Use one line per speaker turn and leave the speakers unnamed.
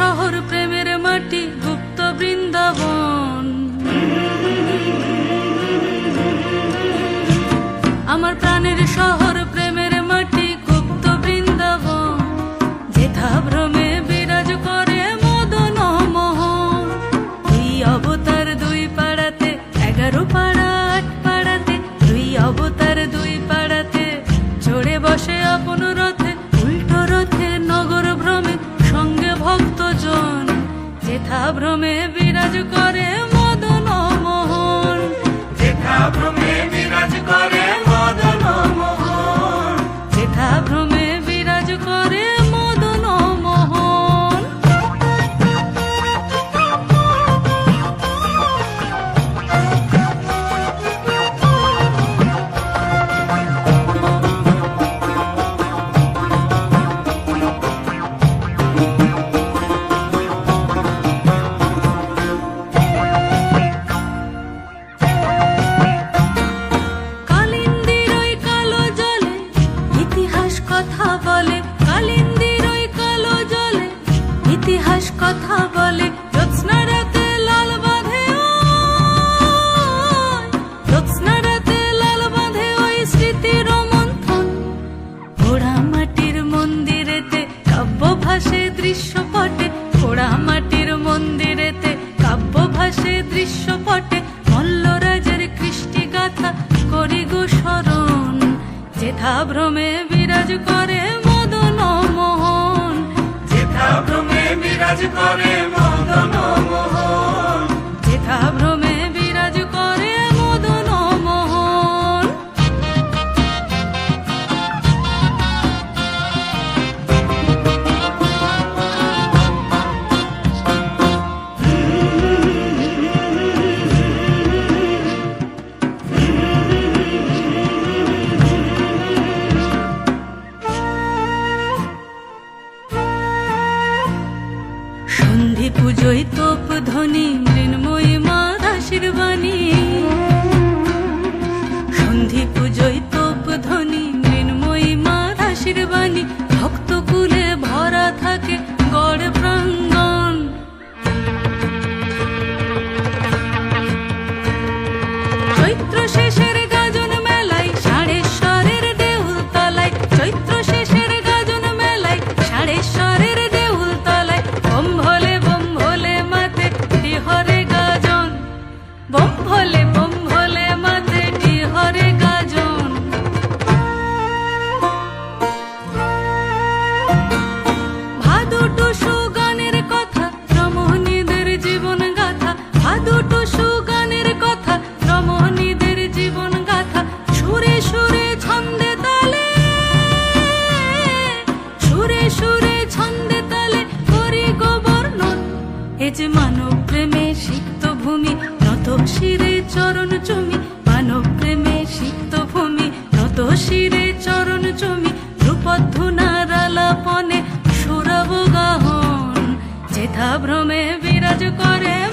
শহর প্রেমের মাটি গুপ্ত বৃন্দাবন। আমার ভ্রমে বিরাজ কর ইতিহাস কথা বলে, কালিন্দির ওই কালো জলে। ইতিহাস কথা বলে মন্দিরেতে কাব্য দৃশ্যপটে। পোড়া মাটির মন্দিরেতে কাব্য দৃশ্যপটে। মল্লরাজের কৃষ্টি গাথা করি গো স্মরণ যেথা ভ্রমে বিরাজ করে সন্ধি পুজোয় তোপ ধ্বনি মৃন্ময়ী মা দাসির বাণী সন্ধি পুজোয় যে মানব প্রেমে সিক্ত ভূমি নত শিরে চরণ জমি মানব প্রেমে সিক্ত ভূমি নত শিরে চরণ জমি রূপধুনার আলাপনে সুরব গাহন, যেথা ভ্রমে বিরাজ করে